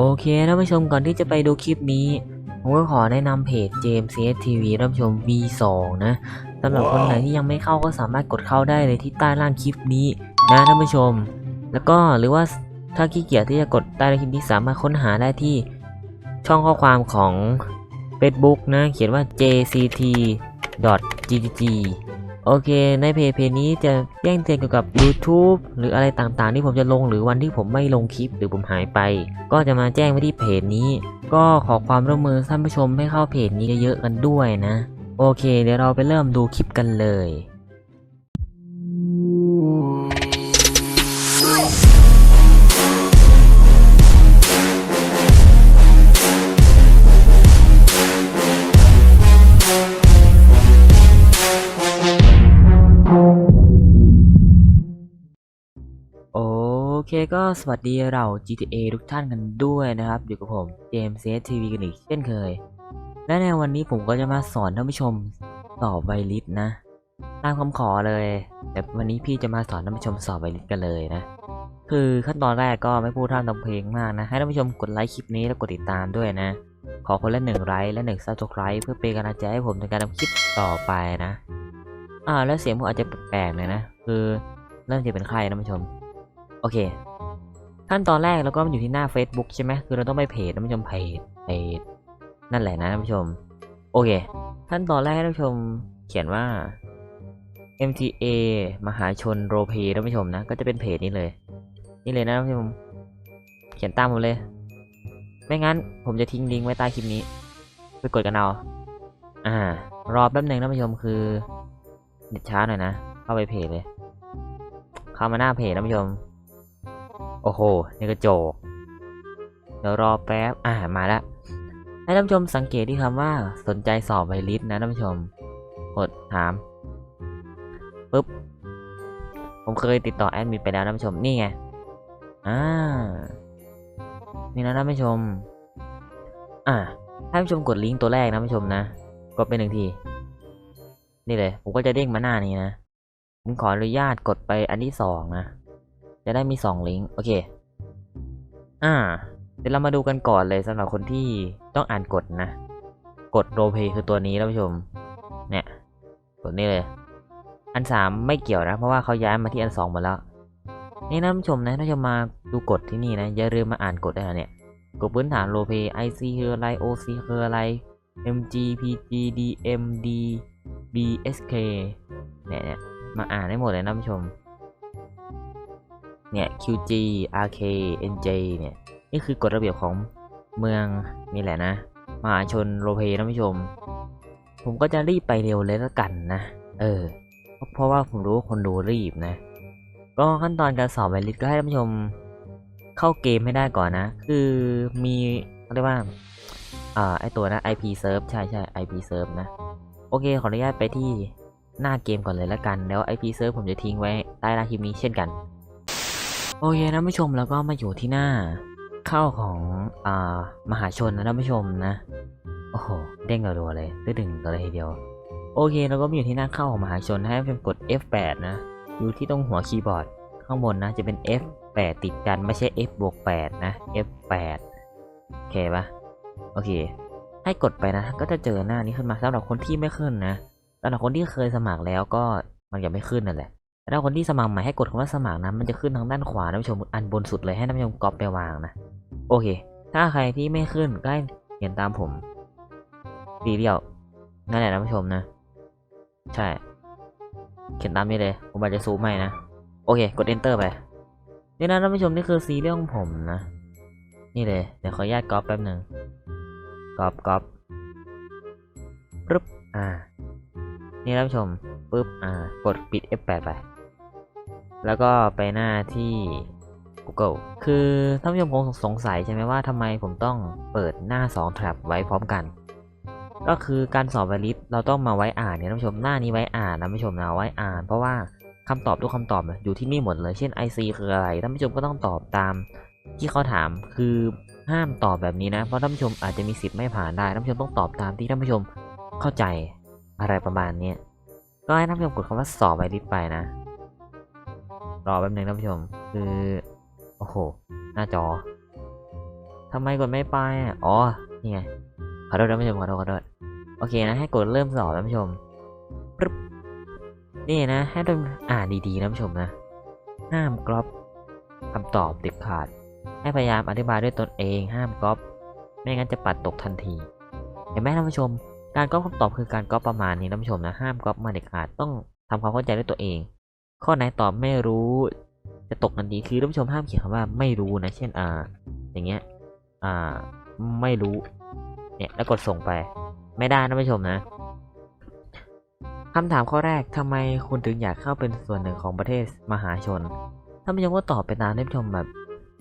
โอเคท่านผู้ชมก่อนที่จะไปดูคลิปนี้ ผมก็ขอแนะนำเพจ James CS TV ท่านผู้ชม V2 นะสำหรับคนไหนที่ยังไม่เข้าก็สามารถกดเข้าได้เลยที่ใต้ล่างคลิปนี้นะท่านผู้ชม แล้วก็หรือว่าถ้าขี้เกียจที่จะกดใต้ล่างคลิปนี้สามารถค้นหาได้ที่ช่องข้อความของ Facebook นะ เขียนว่า jct.gg โอเค ในเพจเพจนี้จะแจ้งเตือนเกี่ยวกับ YouTube หรืออะไรต่างๆ ที่ผมจะลงหรือวันที่ผมไม่ลงคลิปหรือผมหายไป ก็จะมาแจ้งไว้ที่เพจนี้ ก็ขอความร่วมมือท่านผู้ชมให้เข้าเพจนี้เยอะๆกันด้วยนะ โอเค เดี๋ยวเราไปเริ่มดูคลิปกันเลย เคก็สวัสดีเรา GTA ทุกท่านกันด้วยนะครับ อยู่กับผมเจมส์เซทีวีกันอีกเช่นเคย และในวันนี้ผมก็จะมาสอนท่านผู้ชมสอบไวลิสนะ ตามคำขอเลย แต่วันนี้พี่จะมาสอนท่านผู้ชมสอบไวลิสกันเลยนะ คือขั้นตอนแรกก็ไม่พูดท่ามทำเพลงมากนะ ให้ท่านผู้ชมกดไลค์คลิปนี้แล้วกดติดตามด้วยนะ ขอคนละหนึ่งไลค์และหนึ่งซับสไครป์เพื่อเป็นกำลังใจให้ผมในการทำคลิปต่อไปนะ อ่าแล้วเสียงผมอาจจะแปลกๆหน่อยนะ คือเริ่มจะเป็นไข้ท่านผู้ชม โอเค ขั้นตอนแรกเราก็มาอยู่ที่หน้า Facebook ใช่ไหมคือเราต้องไปเพจท่านผู้ชมเพจเพจนั่นแหละนะท่านผู้ชม โอเค ขั้นตอนแรกให้ท่านผู้ชมเขียนว่า MTA มหาชนโรเพท่านผู้ชมนะ ก็จะเป็นเพจนี้เลย นี่เลยนะท่านผู้ชม เขียนตามผมเลย ไม่งั้นผมจะทิ้งลิงก์ไว้ใต้คลิปนี้ ไปกดกันเอา อ่า รอแป๊บหนึ่งท่านผู้ชมคือเน็ตช้าหน่อยนะ เข้าไปเพจเลย เข้ามาหน้าเพจท่านผู้ชม โอ้โห นี่กระจก เดี๋ยวรอแป๊บ อ่า มาล้วให้ท่านผู้ชมสังเกตที่คำว่าสนใจสอบไวลิสนะท่านผู้ชม กดถามปุ๊บ ผมเคยติดต่อแอดมินไปแล้วท่านผู้ชม นี่ไง อ่า นี่นะท่านผู้ชม อ่า ท่านผู้ชมกดลิงก์ตัวแรกนะท่านผู้ชมนะ กดไปหนึ่งที นี่เลย ผมก็จะเด้งมาหน้านี้นะ ผมขออนุญาตกดไปอันที่สองนะ จะได้มีสองลิงก์ โอเค อ่า เดี๋ยวเรามาดูกันก่อนเลยสำหรับคนที่ต้องอ่านกฎนะ กฎโรเพย์คือตัวนี้ท่านผู้ชม เนี่ยกดนี้เลย อันสามไม่เกี่ยวนะ เพราะว่าเขาย้ายมาที่อันสองหมดแล้ว นี่นะท่านผู้ชมนะถ้าจะมาดูกฎที่นี่นะ อย่าลืมมาอ่านกฎได้นะเนี่ยกฎพื้นฐานโรเพย์ IC คืออะไร OC คืออะไร MG PG DMD BSK เนี่ยเนี่ยมาอ่านได้หมดเลยนะท่านผู้ชม เนี่ย QG RK NJ เนี่ย นี่คือกฎระเบียบของเมืองนี่แหละนะ มหาชนโรลเพลย์ท่านผู้ชม ผมก็จะรีบไปเร็วเลยละกันนะ เออ เพราะว่าผมรู้ว่าคนดูรีบนะ ก็ขั้นตอนการสอบไวลิสก็ให้ท่านผู้ชมเข้าเกมให้ได้ก่อนนะ คือมีเขาเรียกว่าอ่าไอตัวนะ IP serve ใช่ใช่ IP serve นะ โอเค ขออนุญาตไปที่หน้าเกมก่อนเลยละกัน แล้ว IP serve ผมจะทิ้งไว้ใต้ล่างคลิปนี้เช่นกัน โอเคนะผู้ชมแล้วก็มาอยู่ที่หน้าเข้าของอ่ามหาชนนะท่านผู้ชมนะ โอ้โหเด้งกระโดดเลยได้ดึงกันเลยทีเดียว โอเคแล้วก็มาอยู่ที่หน้าเข้าของมหาชนให้เป็นกด F8 นะ อยู่ที่ตรงหัวคีย์บอร์ด ข้างบนนะจะเป็น F8 ติดกันไม่ใช่ F บวก8นะ F8 โอเคปะโอเค ให้กดไปนะ ก็จะเจอหน้านี้ขึ้นมาสำหรับคนที่ไม่ขึ้นนะสำหรับคนที่เคยสมัครแล้วก็มันจะไม่ขึ้นนั่นแหละ แต่ถ้าคนที่สมัครใหม่ให้กดคำว่าสมัครนะมันจะขึ้นทางด้านขวาท่านผู้ชมอันบนสุดเลยให้ท่านผู้ชมก๊อปไปวางนะ โอเค ถ้าใครที่ไม่ขึ้นก็ให้เขียนตามผมสีเดียวนั่นแหละท่านผู้ชมนะ ใช่ เขียนตามนี้เลยผมอาจจะซูมให้นะโอเค กด enter ไปนี่นะท่านผู้ชมนี่คือซีเรียลของผมนะ นี่เลยเดี๋ยวขออนุญาตก๊อปแป๊บหนึ่งก๊อปก๊อปปึ๊บอ่า นี่ท่านผู้ชมปึ๊บอ่ากดปิด F8 ไป แล้วก็ไปหน้าที่ Google คือท่านผู้ชมคงสงสัยใช่ไหมว่าทำไมผมต้องเปิดหน้า 2 แท็บไว้พร้อมกัน ก็คือการสอบไวลิสเราต้องมาไว้อ่านเนี่ยท่านผู้ชมหน้านี้ไว้อ่านนะท่านผู้ชมนะไว้อ่าน เพราะว่าคำตอบทุกคำตอบอยู่ที่นี่หมดเลย เช่น IC คืออะไรท่านผู้ชมก็ต้องตอบตามที่เขาถามคือห้ามตอบแบบนี้นะ เพราะท่านผู้ชมอาจจะมีสิทธิ์ไม่ผ่านได้ท่านผู้ชมต้องตอบตามที่ท่านผู้ชมเข้าใจอะไรประมาณนี้ก็ให้ท่านผู้ชมกดคำว่าสอบไวลิสไปนะ รอแป๊บนึงท่านผู้ชม คือ โอ้โห หน้าจอทำไมกดไม่ไปอะอ๋อ นี่ไง ขอโทษท่านผู้ชม ขอโทษขอโทษ โอเคนะ ให้กดเริ่มสอบท่านผู้ชมปึ๊บนี่นะ ให้ต้องอ่านดีๆนะท่านผู้ชมนะ ห้ามกรอบคำตอบเด็ดขาด ให้พยายามอธิบายด้วยตนเอง ห้ามก๊อปไม่งั้นจะปัดตกทันที เห็นไหมท่านผู้ชม การก๊อปคำตอบคือการก๊อปประมาณนี้ท่านผู้ชมนะ ห้ามก๊อปมาเด็ดขาด ต้องทำความเข้าใจด้วยตัวเอง ข้อไหนตอบไม่รู้ จะตกทันทีคือท่านผู้ชมห้ามเขียนคำว่าไม่รู้นะ เช่นอ่า อย่างเงี้ย อ่า ไม่รู้ เนี่ยแล้วกดส่งไป ไม่ได้นะท่านผู้ชมนะคำถามข้อแรกทำไมคุณถึงอยากเข้าเป็นส่วนหนึ่งของประเทศมหาชนท่านผู้ชมก็ตอบไปตามท่านผู้ชมแบบ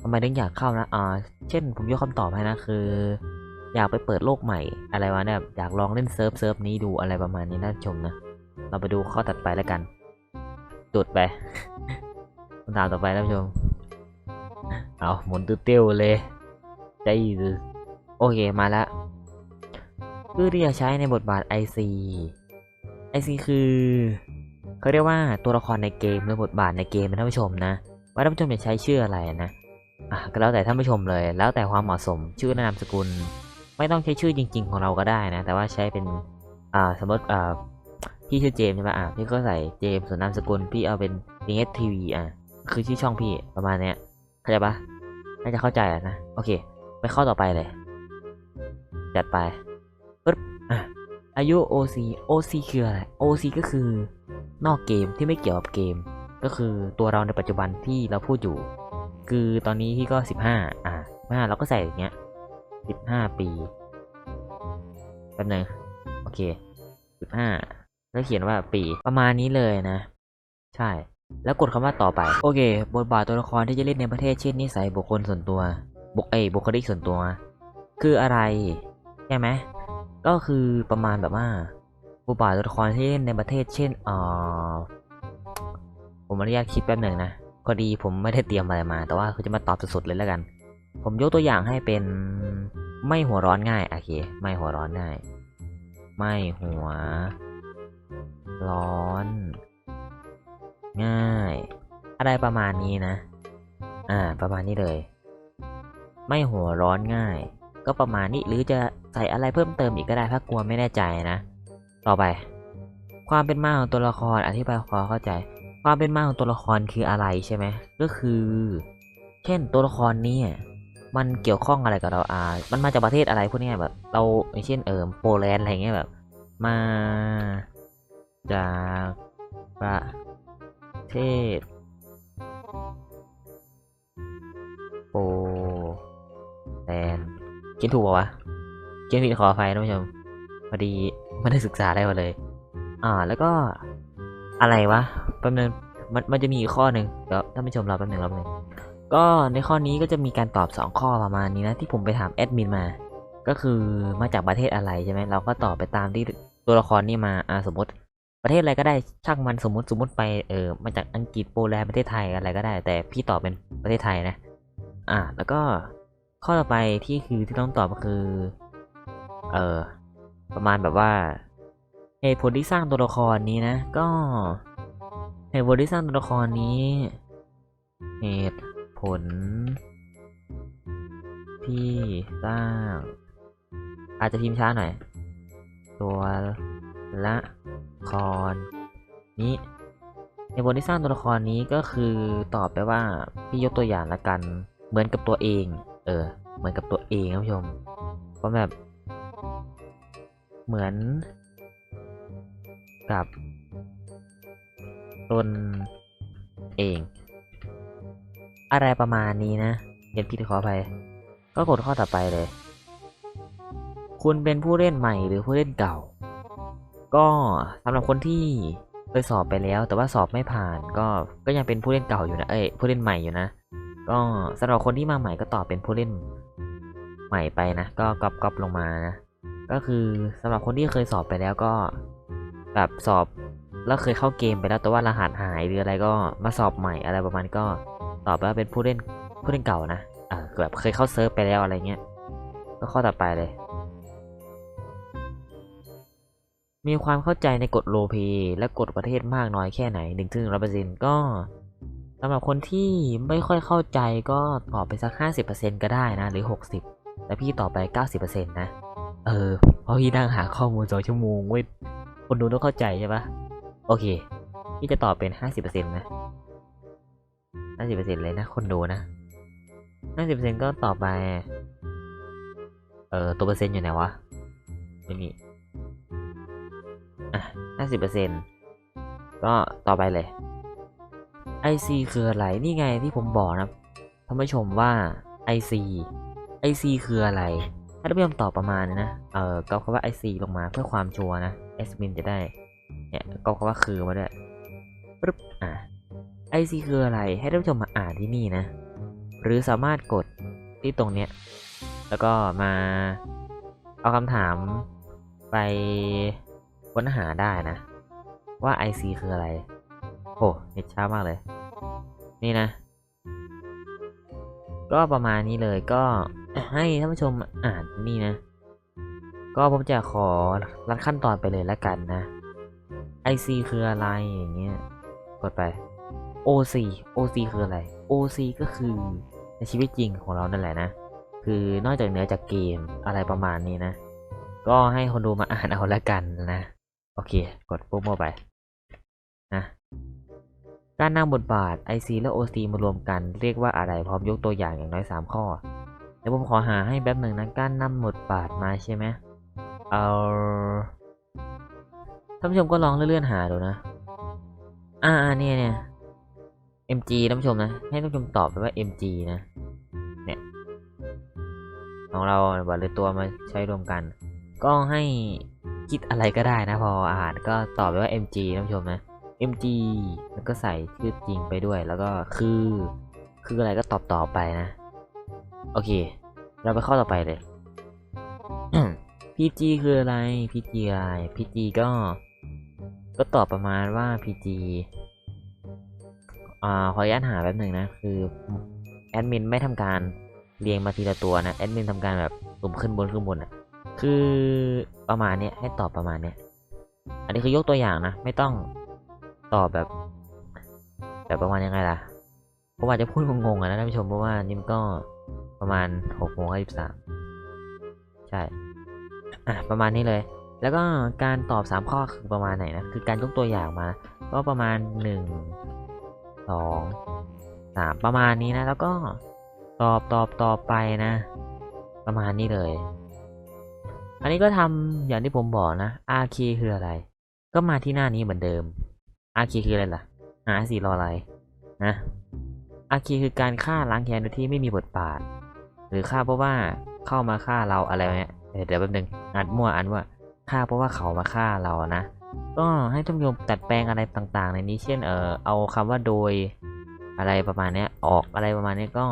ทำไมถึงอยากเข้านะอ่าเช่น ผมยกคำตอบให้นะคือ อยากไปเปิดโลกใหม่ อะไรวะเนี่ยอยากลองเล่นเซิร์ฟเซิร์ฟนี้ดูอะไรประมาณนี้นะท่านผู้ชมนะ เราไปดูข้อถัดไปแล้วกัน จุดไปคำถามต่อไปท่านผู้ชม เอาหมุนตื้อเตี้ยวเลยใจดือโอเคมาล้วเพื่อที่จะใช้ในบทบาท IC IC คือเขาเรียกว่าตัวละครในเกมหรือบทบาทในเกมนะท่านผู้ชมนะ ว่าท่านผู้ชมจะใช้ชื่ออะไรนะอะก็แล้วแต่ท่านผู้ชมเลย แล้วแต่ความเหมาะสมชื่อนามสกุล ไม่ต้องใช้ชื่อจริง ๆ ของเราก็ได้นะ แต่ว่าใช้เป็นอ่าสมมติอ่า พี่ชื่อเจมใช่ไหมอะพี่ก็ใส่เจมส่วนนามสกุลพี่เอาเป็น d s TV อะคือชื่อช่องพี่ประมาณเนี้ยเข้าใจปะน่าจะเข้าใจอะนะโอเค ไปข้อต่อไปเลย จัดไปปึ๊บอะอายุ OC OC คืออะไร OC ก็คือนอกเกมที่ไม่เกี่ยวกับเกม ก็คือตัวเราในปัจจุบันที่เราพูดอยู่ คือตอนนี้พี่ก็ 15 อะ15เราก็ใส่อย่างเงี้ย 15 ปีแป๊บนึงโอเค 15 แล้วเขียนว่าปีประมาณนี้เลยนะ ใช่ แล้วกดคำว่าต่อไป โอเค บทบาทตัวละครที่จะเล่นในประเทศเช่นนิสัยบุคคลส่วนตัว บุคเอบุคลิกส่วนตัว คืออะไรใช่ไหมก็คือประมาณแบบว่าบทบาทตัวละครที่เล่นในประเทศเช่นเอ่อผมอนุญาตคิดแป๊บหนึ่งนะพอดีผมไม่ได้เตรียมอะไรมา แต่ว่าเขาจะมาตอบสุดๆเลยแล้วกัน ผมยกตัวอย่างให้เป็นไม่หัวร้อนง่ายโอเค ไม่หัวร้อนง่าย ไม่หัว ร้อน ง่าย อะไรประมาณนี้นะ อ่า ประมาณนี้เลย ไม่หัวร้อนง่าย ก็ประมาณนี้หรือจะใส่อะไรเพิ่มเติมอีกก็ได้ถ้ากลัวไม่แน่ใจนะ ต่อไป ความเป็นมาของตัวละครอธิบายความเข้าใจ ความเป็นมาของตัวละครคืออะไรใช่ไหมก็คือ เช่นตัวละครนี้มันเกี่ยวข้องอะไรกับเราอ่า มันมาจากประเทศอะไรพวกนี้แบบ เราอย่างเช่นเอิมโปแลนด์อะไรเงี้ยแบบ มา จากประเทศโปแลนด์เขียนถูกป่าวะเขียนผิดขออภัยนะผู้ชมพอดีไม่ได้ศึกษาอะไรมาเลย อ่า แล้วก็อะไรวะแป๊บนึงมันมันจะมีอีกข้อหนึ่งเดี๋ยวท่านผู้ชมรอแป๊บนึงรอแป๊บนึงก็ในข้อนี้ก็จะมีการตอบสองข้อประมาณนี้นะ ที่ผมไปถามแอดมินมา ก็คือมาจากประเทศอะไรใช่ไหมเราก็ตอบไปตามที่ตัวละครนี่มาอ่าสมมติ ประเทศอะไรก็ได้ช่างมันสมมติสมมติไปเออมาจากอังกฤษโปแลนด์ประเทศไทยอะไรก็ได้ แต่พี่ตอบเป็นประเทศไทยนะ อ่า แล้วก็ข้อต่อไปที่คือที่ต้องตอบก็คือ เออประมาณแบบว่าเหตุผลที่สร้างตัวละครนี้นะ ก็เหตุผลที่สร้างตัวละครนี้เหตุผล ที่สร้าง อาจจะพิมพ์ช้าหน่อย ตัวละ คร นี้ในบทที่สร้างตัวละครนี้ก็คือตอบไปว่าพี่ยกตัวอย่างละกัน เหมือนกับตัวเอง เออ เหมือนกับตัวเองครับผู้ชมเพราะแบบ เหมือน กับตนเอง อะไรประมาณนี้นะเรียนผิดขออภัยก็กดข้อต่อไปเลย คุณเป็นผู้เล่นใหม่หรือผู้เล่นเก่า ก็สำหรับคนที่เคยสอบไปแล้ว แต่ว่าสอบไม่ผ่าน ก็ก็ยังเป็นผู้เล่นเก่าอยู่นะเอ้ยผู้เล่นใหม่อยู่นะ ก็สำหรับคนที่มาใหม่ก็ตอบเป็นผู้เล่นใหม่ไปนะ ก็ก๊อปก๊อปลงมานะ ก็คือสำหรับคนที่เคยสอบไปแล้วก็ แบบสอบแล้วเคยเข้าเกมไปแล้วแต่ว่ารหัสหายหรืออะไรก็มาสอบใหม่อะไรประมาณนี้ก็ตอบว่าเป็นผู้เล่นผู้เล่นเก่านะอ่าแบบเคยเข้าเซิร์ฟไปแล้วอะไรเงี้ยก็ข้อต่อไปเลย มีความเข้าใจในกฎโลเพและกฎประเทศมากน้อยแค่ไหนหนึ่งถึงร้อยเปอร์เซ็นก็สำหรับคนที่ไม่ค่อยเข้าใจก็ตอบไปสักห้าสิบเปอร์เซ็นก็ได้นะ หรือหกสิบแต่พี่ตอบไป 90%นะ เออ เพราะพี่นั่งหาข้อมูลสองชั่วโมงเว้ยคนดูต้องเข้าใจใช่ปะโอเค พี่จะตอบเป็น 50%นะ 50%เลยนะ คนดูนะ 50%ก็ต่อไป เออ ตัวเปอร์เซ็นต์อยู่ไหนวะไม่มี อะ50%ก็ต่อไปเลย IC คืออะไร นี่ไงที่ผมบอกนะท่านผู้ชมว่า IC IC คืออะไร ถ้าท่านผู้ชมตอบประมาณนี้นะเออก็คำว่า IC ลงมาเพื่อความชัวร์นะแอดมินจะได้ เนี่ยก็คำว่าคือมาด้วยปึ๊บ อะ IC คืออะไร ให้ท่านผู้ชมมาอ่านที่นี่นะ หรือสามารถกดที่ตรงเนี้ย แล้วก็มาเอาคำถามไป ค้นหาได้นะ ว่า IC คืออะไร โอ้เน็ตช้ามากเลย นี่นะ ก็ประมาณนี้เลยก็ให้ท่านผู้ชมอ่านนี่นะ ก็ผมจะขอรัดขั้นตอนไปเลยแล้วกันนะ IC คืออะไรอย่างเงี้ยกดไป OC OC คืออะไร OC ก็คือในชีวิตจริงของเรานั่นแหละนะ คือนอกจากเหนือจากเกมอะไรประมาณนี้นะ ก็ให้คนดูมาอ่านเอาแล้วกันนะ โอเค กดปุ๊บมาไปนะการนำบทบาท IC และ OC มารวมกันเรียกว่าอะไรพร้อมยกตัวอย่างอย่างน้อย 3 ข้อ เดี๋ยวผมขอหาให้แป๊บหนึ่งนะการนำบทบาทมาใช่ไหมเอาท่านผู้ชมก็ลองเลื่อนๆหาดูนะ อ่าอ่าเนี่ยเนี่ย MG ท่านผู้ชมนะ ให้ท่านผู้ชมตอบไปว่า MG นะ เนี่ย ของเราบัตรเลยตัวมาใช้รวมกัน ก็ให้ คิดอะไรก็ได้นะพออ่านก็ตอบไปว่า MG ท่านผู้ชมนะ MG แล้วก็ใส่ชื่อจริงไปด้วยแล้วก็คือ คืออะไรก็ตอบต่อไปนะ โอเค เราไปข้อต่อไปเลย PG คืออะไร PG อะไร PG ก็ ก็ตอบประมาณว่า PG อ่าขออนุญาตหาแป๊บหนึ่งนะ คือแอดมินไม่ทำการเรียงมาทีละตัวนะ แอดมินทำการแบบสุ่มขึ้นบนขึ้นบนอะ คือ ประมาณเนี้ยให้ตอบประมาณเนี้ยอันนี้คือยกตัวอย่างนะ ไม่ต้องตอบแบบ แบบประมาณยังไงล่ะผมอาจจะพูดงงๆอะนะท่านผู้ชมเพราะว่านี่มันก็ประมาณหกโมงห้าสิบสามใช่อะประมาณนี้เลย แล้วก็การตอบสามข้อคือประมาณไหนนะคือการยกตัวอย่างมา ก็ประมาณหนึ่งสองสามประมาณนี้นะ แล้วก็ตอบตอบตอบไปนะ ประมาณนี้เลย อันนี้ก็ทำอย่างที่ผมบอกนะ RK คืออะไร ก็มาที่หน้านี้เหมือนเดิม RK คืออะไรล่ะ หาสี่รออะไรนะ RK คือการฆ่าล้างแค้นโดยที่ไม่มีบทบาท หรือฆ่าเพราะว่าเข้ามาฆ่าเราอะไรเนี้ยเดี๋ยวแป๊บนึงอ่านมั่วอ่านว่าฆ่าเพราะว่าเขามาฆ่าเรานะ ก็ให้ท่านผู้ชมตัดแปลงอะไรต่างๆ ในนี้ เช่นเออเอาคำว่าโดยอะไรประมาณนี้ออกอะไรประมาณนี้ก็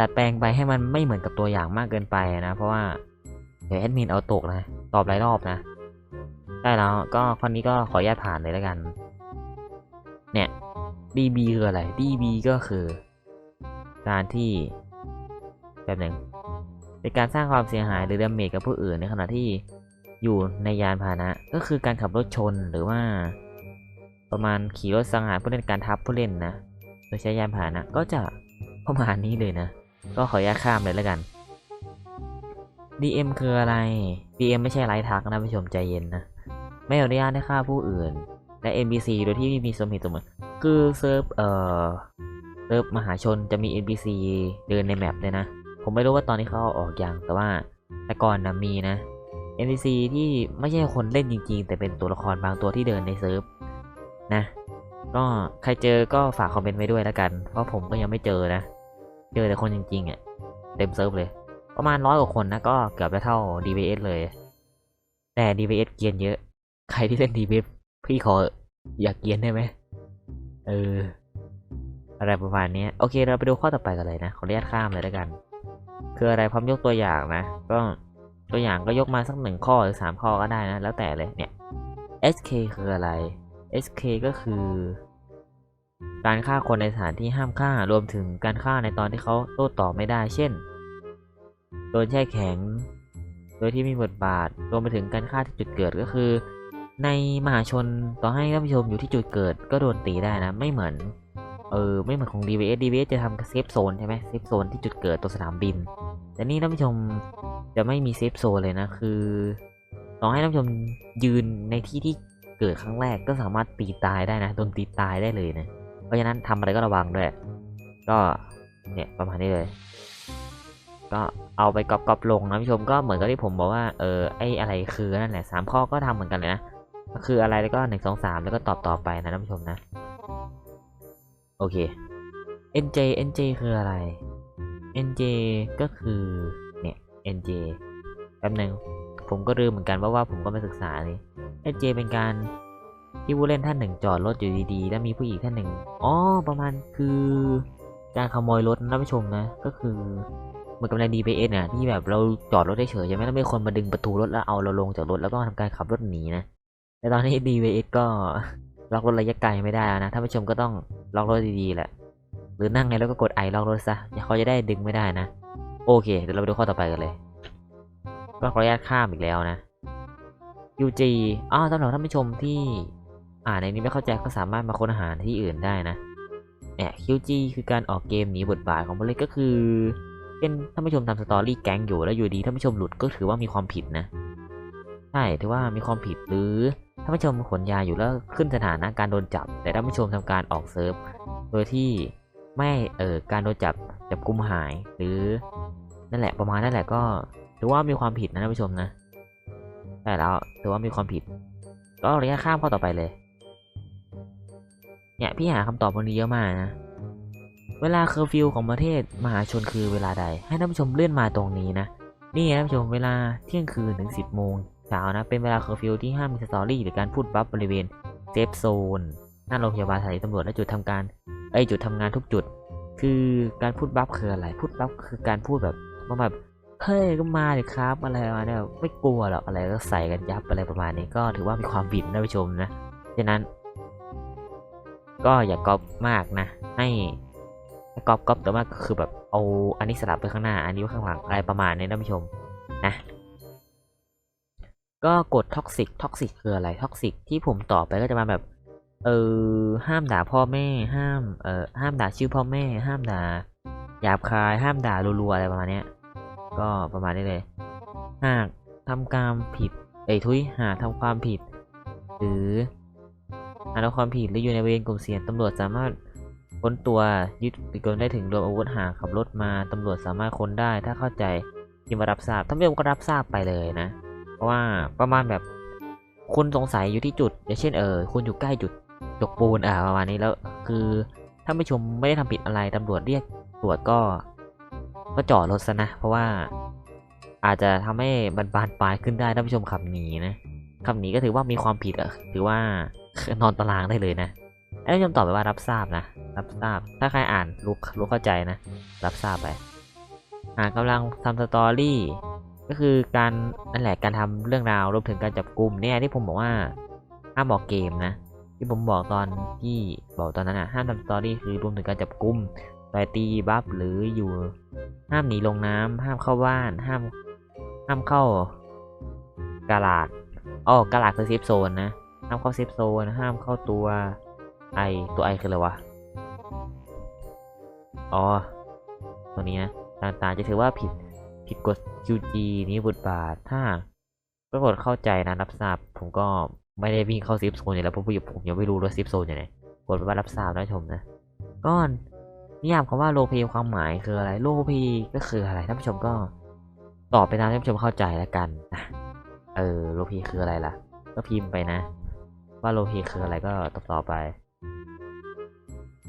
ดัดแปลงไปให้มันไม่เหมือนกับตัวอย่างมากเกินไปนะ เพราะว่า ดี๋ยวแอดมินเอาตกนะ ตอบหลายรอบนะ ได้แล้วก็ข้อนี้ก็ขออนุญาตผ่านเลยแล้วกัน เนี่ย DB คืออะไร DB ก็คือ การที่แบบหนึ่งเป็นการสร้างความเสียหายหรือดาเมจกับผู้อื่นในขณะที่อยู่ในยานพาหนะ ก็คือการขับรถชนหรือว่า ประมาณขี่รถสังหารผู้เล่นการทับผู้เล่นนะ โดยใช้ยานพาหนะก็จะประมาณนี้เลยนะ ก็ขออนุญาตข้ามเลยแล้วกัน DM คืออะไร DM ไม่ใช่ไลท์ทักนะผู้ชมใจเย็นนะ ไม่อนุญาตให้ฆ่าผู้อื่น และ NPC โดยที่ไม่มีสมเหตุสมผลคือเซิร์ฟเอ่อเซิร์ฟมหาชนจะมี NPC เดินในแมปเลยนะ ผมไม่รู้ว่าตอนนี้เขาเอาออกยังแต่ว่าแต่ก่อนนะมีนะ NPC ที่ไม่ใช่คนเล่นจริง ๆ แต่เป็นตัวละครบางตัวที่เดินในเซิร์ฟนะ ก็ใครเจอก็ฝากคอมเมนต์ไว้ด้วยแล้วกัน เพราะผมก็ยังไม่เจอนะ เจอแต่คนจริงๆอะเต็มเซิร์ฟเลย ประมาณร้อยกว่าคนนะก็เกือบจะเท่า DBS เลย แต่ DBS เกียนเยอะ ใครที่เล่น DBS พี่ขออยากเกียนได้ไหมเออ อะไรประมาณนี้โอเคเราไปดูข้อต่อไปกันเลยนะขออนุญาตข้ามเลยแล้วกัน คืออะไรพร้อมยกตัวอย่างนะ ก็ตัวอย่างก็ยกมาสักหนึ่งข้อหรือสามข้อก็ได้นะ แล้วแต่เลยเนี่ย SK คืออะไร SK ก็คือ การฆ่าคนในสถานที่ห้ามฆ่ารวมถึงการฆ่าในตอนที่เขาโต้ตอบไม่ได้ เช่น โดนแช่แข็ง โดยที่มีบทบาทรวมไปถึงการฆ่าที่จุดเกิดก็คือ ในมหาชนต่อให้ท่านผู้ชมอยู่ที่จุดเกิดก็โดนตีได้นะไม่เหมือนเออไม่เหมือนของ DVS DVS จะทำเซฟโซนใช่ไหมเซฟโซนที่จุดเกิดตัวสนามบิน แต่นี่ท่านผู้ชมจะไม่มีเซฟโซนเลยนะคือต่อให้ท่านผู้ชมยืนในที่ที่เกิดครั้งแรกก็สามารถตีตายได้นะโดนตีตายได้เลยนะ เพราะฉะนั้นทำอะไรก็ระวังด้วย ก็เนี่ยประมาณนี้เลย ก็เอาไปก๊อปก๊อปลงนะผู้ชมก็เหมือนกับที่ผมบอกว่าเออไออะไรคือนั่นแหละสามข้อก็ทำเหมือนกันเลยนะก็คืออะไรแล้วก็หนึ่งสองสามแล้วก็ตอบต่อไปนะท่านผู้ชมนะ โอเค NJ NJ คืออะไร NJ ก็คือเนี่ย NJ แป๊บนึงผมก็ลืมเหมือนกันว่าว่าผมก็ไม่ศึกษาเลย NJ เป็นการที่ผู้เล่นท่านหนึ่งจอดรถอยู่ดีๆ แล้วมีผู้หญิงท่านหนึ่งอ๋อประมาณคือการขโมยรถนะท่านผู้ชมนะ ก็คือ มือนกับใน DPS เนี่ยที่แบบเราจอดรถได้เฉยใช่ไหมแล้วมีคนมาดึงประตูรถแล้วเอาเราลงจากรถแล้วก็ทำการขับรถหนีนะแต่ตอนนี้ DPS ก็ล็อกรถระยะไกลไม่ได้นะท่านผู้ชมก็ต้องล็อกรถดีๆแหละ หรือนั่งไงแล้วก็กดไอล็อกรถซะเขาจะได้ดึงไม่ได้นะ โอเคเดี๋ยวเราไปดูข้อต่อไปกันเลยก็ขออนุญาตข้ามอีกแล้วนะ UG อ้าวสำหรับท่านผู้ชมที่อ่านในนี้ไม่เข้าใจก็สามารถมาค้นหาที่อื่นได้นะแอบ QG คือการออกเกมหนีบทบาทของผู้เล่นก็คือ เป็นท่านผู้ชมทำสตอรี่แก๊งอยู่แล้วอยู่ดีท่านผู้ชมหลุดก็ถือว่ามีความผิดนะ ใช่ถือว่ามีความผิดหรือท่านผู้ชมขนยาอยู่แล้วขึ้นสถานะการโดนจับ แต่ท่านผู้ชมทำการออกเซิร์ฟโดยที่ไม่เออการโดนจับจับกุมหาย หรือนั่นแหละประมาณนั่นแหละก็ ถือว่ามีความผิดนะท่านผู้ชมนะใช่แล้วถือว่ามีความผิด ก็ระยะข้ามข้อต่อไปเลย เนี่ยพี่หาคำตอบวันนี้เยอะมากนะ เวลาเคอร์ฟิวของประเทศมหาชนคือเวลาใด ให้ท่านผู้ชมเลื่อนมาตรงนี้นะ นี่ท่านผู้ชมเวลาเที่ยงคืนถึง 10 โมงเช้านะ เป็นเวลาเคอร์ฟิวที่ห้ามมีสตอรี่หรือการพูดบัฟบริเวณเซฟโซนหน้าโรงพยาบาลสถานีตำรวจและจุดทำการไอจุดทำงานทุกจุด คือการพูดบัฟคืออะไร พูดบัฟคือการพูดแบบว่าแบบเฮ้ยก็มาเลยครับอะไรประมาเนี้ยไม่กลัวหรอกอะไรก็ใส่กันยับอะไรประมาณนี้ก็ถือว่ามีความผิดนะท่านผู้ชมนะฉะนั้น ก็อย่าก๊อปมากนะ ให้ ก๊อปก๊อปแต่ว่าคือแบบเอาอันนี้สลับไปข้างหน้า อันนี้ไว้ข้างหลังอะไรประมาณนี้ท่านผู้ชมนะก็กดท็อกซิกท็อกซิกคืออะไรท็อกซิกที่ผมตอบไปก็จะมาแบบเออห้ามด่าพ่อแม่ห้ามเอ่อห้ามด่าชื่อพ่อแม่ ห้ามด่าหยาบคายห้ามด่ารัวๆอะไรประมาณนี้ก็ประมาณนี้เลย หากทำการผิดเอ้ยทุยหากทำความผิด หรือหากทำความผิดหรืออยู่ในบริเวณกลุ่มเสี่ยงตำรวจสามารถ ค้นตัวยึดติดกลได้ถึงรวมอาวุธหากขับรถมาตำรวจสามารถค้นได้ ถ้าเข้าใจที่มารับทราบท่านผู้ชมก็รับทราบไปเลยนะ เพราะว่าประมาณแบบคุณสงสัยอยู่ที่จุดอย่างเช่นเออคุณอยู่ใกล้จุดจกปูนอ่าประมาณนี้แล้วคือถ้าไม่ชมไม่ได้ทำผิดอะไรตำรวจเรียกตรวจก็ ก็จอดรถซะนะ เพราะว่าอาจจะทำให้บันบานปลายขึ้นได้ท่านผู้ชมขับหนีนะขับหนีก็ถือว่ามีความผิดอะถือว่านอนตารางได้เลยนะ ท่านผู้ชมตอบไปว่ารับทราบนะ รับทราบ ถ้าใครอ่านรู้รู้เข้าใจนะ รับทราบไปหากกำลังทำสตอรี่ ก็คือการนั่นแหละการทำเรื่องราวรวมถึงการจับกลุ่มเนี่ยที่ผมบอกว่าห้ามบอกเกมนะ ที่ผมบอกตอนที่บอกตอนนั้นอะห้ามทำสตอรี่คือรวมถึงการจับกลุ่มต่อยตีบัฟหรืออยู่ ห้ามหนีลงน้ำห้ามเข้าบ้าน ห้าม ห้ามเข้ากาลาดอ๋อกาลาดคือเซฟโซนนะ ห้ามเข้าเซฟโซน ห้ามเข้าตัว ไอตัวไอคืออะไรวะ อ๋อ ตัวนี้นะต่างๆจะถือว่าผิดผิดกฎ QG นี้บทบาทถ้าปรากฏเข้าใจนะรับทราบ ผมก็ไม่ได้วิ่งเข้าเซฟโซนอยู่แล้วเพราะผมยังไม่รู้ว่าเซฟโซนอยู่ไหนกดไปว่ารับทราบนะชมนะก็นิยามคำว่าโลเพความหมายคืออะไรโลเพก็คืออะไรท่านผู้ชมก็ตอบไปตามที่ท่านผู้ชมเข้าใจแล้วกันนะเออโลเพคืออะไรล่ะ ก็พิมพ์ไปนะ ว่าโลเพคืออะไรก็ตอบต่อไป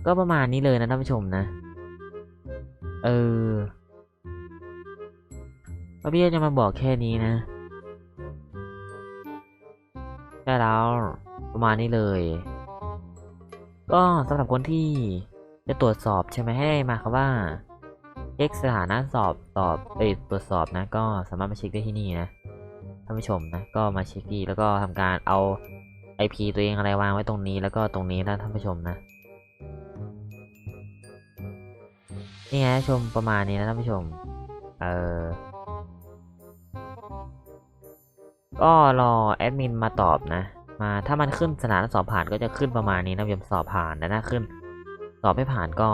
ก็ประมาณนี้เลยนะท่านผู้ชมนะ เออก็พี่จะมาบอกแค่นี้นะใช่แล้วประมาณนี้เลย ก็สำหรับคนที่จะตรวจสอบใช่ไหมให้มาคำว่าเช็คสถานะสอบสอบเอ้ยตรวจสอบนะ ก็สามารถมาเช็คได้ที่นี่นะท่านผู้ชมนะก็มาเช็คที่แล้วก็ทำการเอา IP ตัวเองอะไรวางไว้ตรงนี้แล้วก็ตรงนี้นะท่านผู้ชมนะ นี่ไงชมประมาณนี้นะท่านผู้ชม เออ ก็รอแอดมินมาตอบนะ มาถ้ามันขึ้นสถานสอบผ่านก็จะขึ้นประมาณนี้นะยมสอบผ่านนะถ้าขึ้น สอบไม่ผ่านก็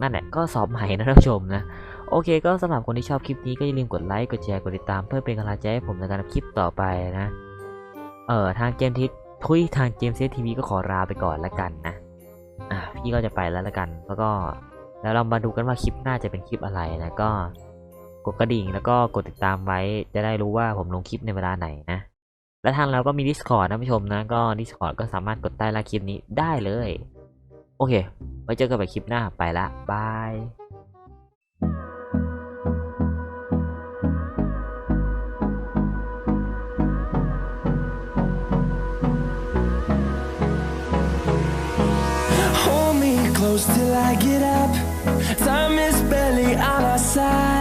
นั่นแหละก็สอบใหม่นะท่านผู้ชมนะ โอเค ก็สำหรับคนที่ชอบคลิปนี้ก็อย่าลืมกดไลค์ กดแชร์ กดติดตามเพื่อเป็นกำลังใจให้ผมในการทำคลิปต่อไปนะ เอ่อทางเกมทิปทุยทางเกมเซตทีวีก็ขอลาไปก่อนละกันนะ อะพี่ก็จะไปแล้วละกัน แล้วก็ แล้วเรามาดูกันว่าคลิปหน้าจะเป็นคลิปอะไรนะก็กดกระดิ่งแล้วก็กดติดตามไว้จะได้รู้ว่าผมลงคลิปในเวลาไหนนะ และทางเราก็มี Discord นะผู้ชมนะ ก็ Discord ก็สามารถกดใต้ล่าคลิปนี้ได้เลย โอเค ไว้เจอกันใหม่คลิปหน้าไปละบาย till I get up. Barely on our side.